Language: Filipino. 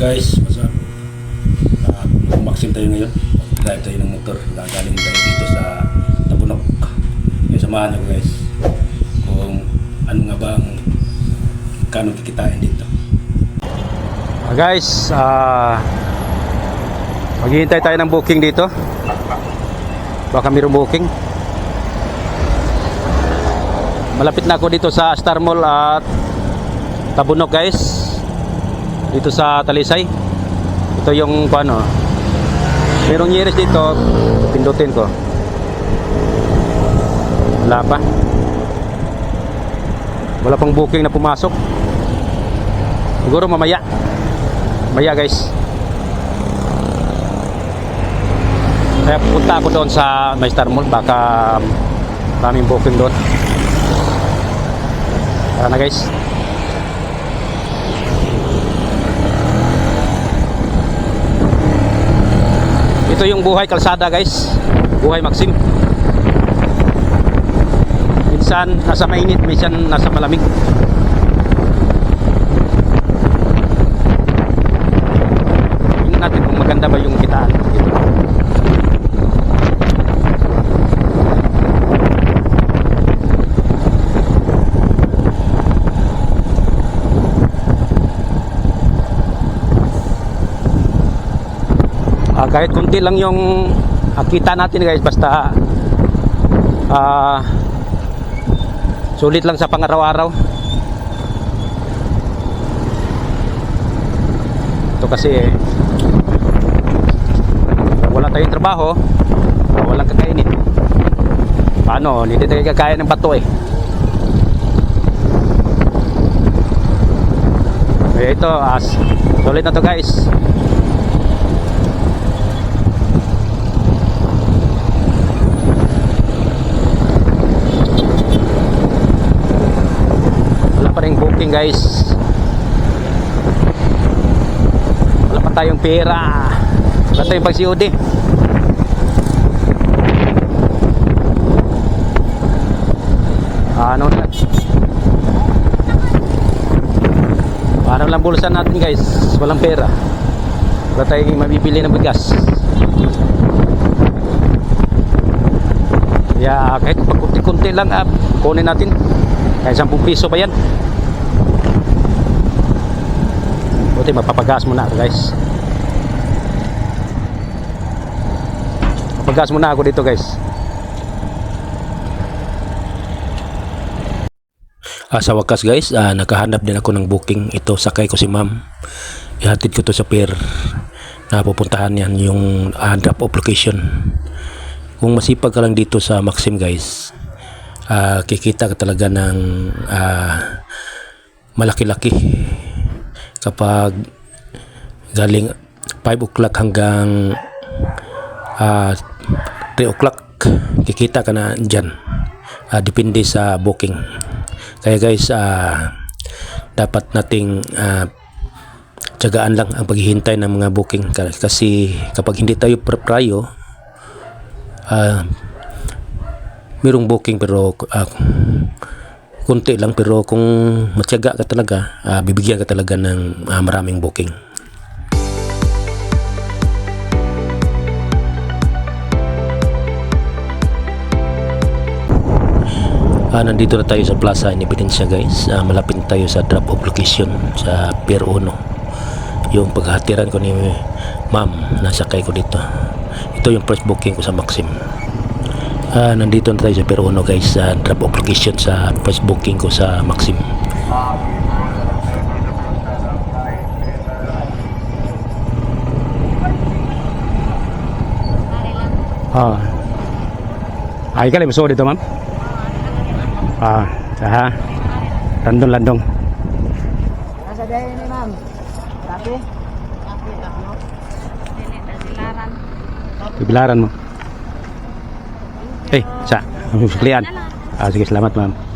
Guys, up? Uh, Maxim tayo ngayon. Drive tayo ng motor. Gagaling tayo dito sa Tabunok. Kaya samahan niyo guys. Kung ano nga ba ang kano kikitain dito. Ah, guys, ah maghihintay tayo ng booking dito. Baka mayroong booking. Malapit na ako dito sa Star Mall at Tabunok guys. Dito sa Talisay. Ito yung ano. Merong years dito. Pindutin ko. Wala pa. Wala pang booking na pumasok. Siguro mamaya. Maya guys. Kaya pupunta ako doon sa may Star Mall. Baka maraming booking doon. Tara na guys. Ito yung buhay kalsada guys. Buhay Maxim. Minsan nasa mainit, minsan nasa malamig. Tingnan natin kung maganda ba yung kitaan kahit kunti lang yung ah, kita natin guys basta ah sulit lang sa pangaraw-araw. Ito kasi wala tayong trabaho walang kakainin. Paano hindi tayo kakain ng bato eh. Kaya ito as sulit na to guys wala pa rin booking guys. Wala pa tayong pera. Wala tayong pag COD ano na? Parang lang bulsa natin guys. Walang pera. Wala tayong mabibili ng bigas. Kaya kahit pagkunti-kunti lang ah, kunin natin. Kahit 10 piso pa yan buti mapapagas muna ako guys mapagas muna ako dito guys Ah, sa wakas guys, ah, nakahanap din ako ng booking. Ito, sakay ko si ma'am. Ihatid ko to sa pier na pupuntahan yan yung ah, drop off location. Kung masipag ka lang dito sa Maxim guys, ah, kikita ka talaga ng ah, malaki-laki kapag galing 5 o'clock hanggang ah, 3 o'clock kikita ka na dyan. Ah, depende sa booking. Kaya guys ah, dapat nating ah, tiyagaan lang ang paghihintay ng mga booking. Ka- kasi kapag hindi tayo pr- prayo ah, mayroong booking pero ah, kunti lang pero kung matyaga ka talaga ah, bibigyan ka talaga ng ah, maraming booking Ah, nandito na tayo sa Plaza Independencia guys. Ah, malapit tayo sa drop off location sa Pier 1. Yung paghatiran ko ni ma'am, nasakay ko dito. Ito yung first booking ko sa Maxim. Ah, nandito na tayo sa 1 guys, sa drop off location sa first booking ko sa Maxim. ah ay ka lang dito ma'am ah ha landong landong Nasa dahil ni ma'am. Tapi? Tapi, ano? Dili. Bibilaran mo. Eh, sa. Suklian. Ah, sige, salamat ma'am.